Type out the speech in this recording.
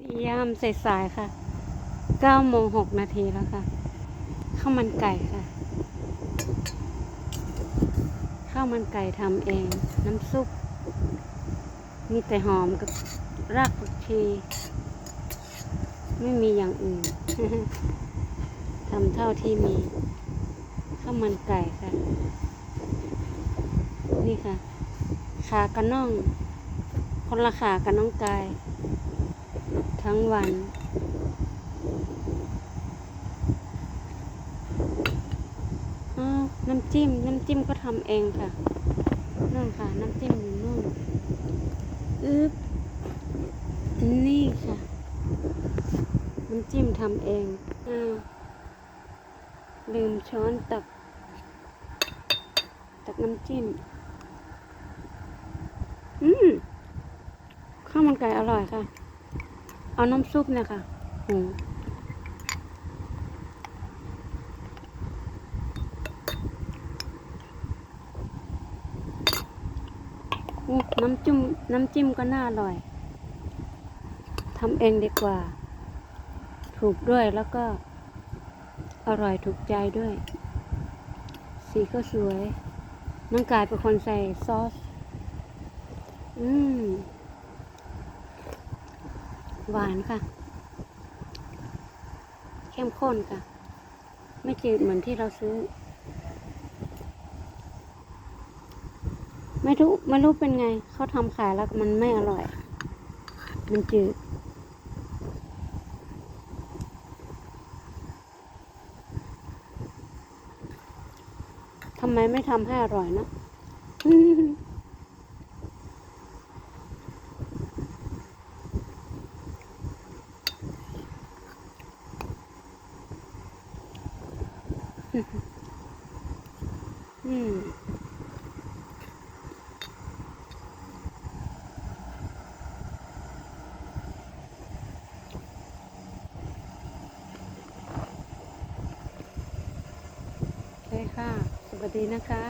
ดียามสายๆค่ะ9โมง6นาทีแล้วค่ะ ข้าวมันไก่ค่ะ ข้าวมันไก่ทำเอง น้ำซุป มีแต่หอมกับรากผักชี ไม่มีอย่างอื่น ทำเท่าที่มี ข้าวมันไก่ค่ะ นี่ค่ะ ขากระน่อง คนละขากับน้องกาย ทั้งวันอ้าน้ำจิ้ม น้ำจิ้มก็ทำเองค่ะนู่นค่ะ น้ำจิ้มอยู่นู่นอึ๊บนี่ค่ะ น้ำจิ้มทำเองอ้าวลืมช้อนตัก ตักน้ำจิ้ม อืมข้าวมันไก่อร่อยค่ะ เอาน้ำซุปเนะคะหุงน้ำจิ้มน้ำจิ้มก็น่าอร่อยทำเองดีกว่า ถูกด้วยแล้วก็อร่อยถูกใจด้วย สีก็สวย น้องกายเป็นคนใส่ซอส อืม หวานค่ะ เข้มข้นค่ะ ไม่จืดเหมือนที่เราซื้อ ไม่รู้ไม่รู้เป็นไง เขาทำขายแล้วมันไม่อร่อย มันจืดทำไมไม่ทำให้อร่อยนะ อืมโอเคค่ะ สวัสดีนะคะ